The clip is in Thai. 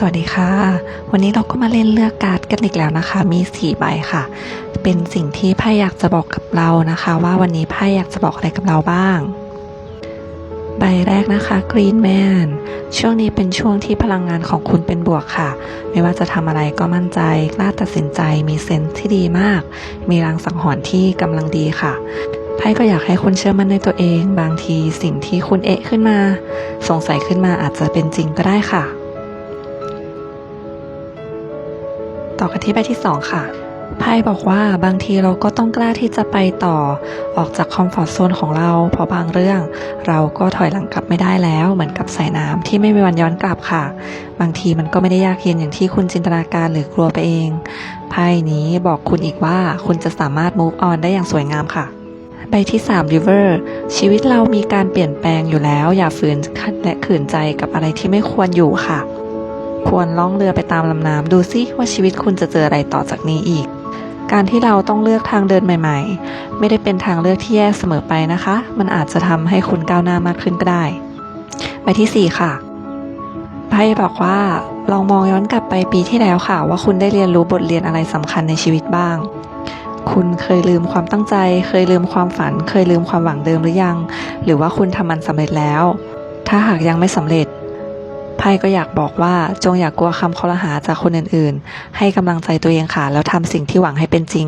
สวัสดีค่ะ วันนี้เราก็มาเล่นเลือกการ์ดกันอีกแล้วนะคะ มีสี่ใบค่ะ เป็นสิ่งที่ไพ่อยากจะบอกกับเรานะคะ ว่าวันนี้ไพ่อยากจะบอกอะไรกับเราบ้าง ใบแรกนะคะ Green Man ช่วงนี้เป็นช่วงที่พลังงานของคุณเป็นบวกค่ะ ไม่ว่าจะทำอะไรก็มั่นใจ กล้าตัดสินใจ มีเซนส์ที่ดีมาก มีรางสังหรณ์ที่กำลังดีค่ะไพ่ก็อยากให้คุณเชื่อมั่นในตัวเอง บางทีสิ่งที่คุณเอะขึ้นมา สงสัยขึ้นมาอาจจะเป็นจริงก็ได้ค่ะ ต่อกันที่ใบที่ 2 ค่ะไพ่บอกว่าบางทีเราก็ต้องกล้าที่จะไปต่อ ออกจากคอมฟอร์ทโซนของเราเพราะบางเรื่อง เราก็ถอยหลังกลับไม่ได้แล้ว เหมือนกับสายน้ำที่ไม่มีวันย้อนกลับค่ะ บางทีมันก็ไม่ได้ยากเย็นอย่างที่คุณจินตนาการหรือกลัวไปเองไพ่นี้บอกคุณอีกว่าคุณจะสามารถ move on ได้อย่างสวยงามค่ะใบที่3 River ชีวิตเรามีการเปลี่ยนแปลงอยู่แล้ว อย่าฝืนและขืนใจกับอะไรที่ไม่ควรอยู่ค่ะ ควรล่องเรือไปตามลำน้ำดูซิว่าชีวิตคุณจะเจออะไรต่อจากนี้อีก การที่เราต้องเลือกทางเดินใหม่ ๆ ไม่ได้เป็นทางเลือกที่แย่เสมอไปนะคะ มันอาจจะทำให้คุณก้าวหน้ามากขึ้นก็ได้ ใบที่ 4 ค่ะไพ่บอกว่า ลองมองย้อนกลับไปปีที่แล้วค่ะ ว่าคุณได้เรียนรู้บทเรียนอะไรสำคัญในชีวิตบ้างคุณเคยลืมความตั้งใจ เคยลืมความฝัน เคยลืมความหวังเดิมหรือยัง หรือว่าคุณทำมันสำเร็จแล้ว ถ้าหากยังไม่สำเร็จ ไพ่ก็อยากบอกว่าจงอย่ากกลัวคำคอรหาจากคนอื่นๆ ให้กำลังใจตัวเองค่ะ แล้วทำสิ่งที่หวังให้เป็นจริง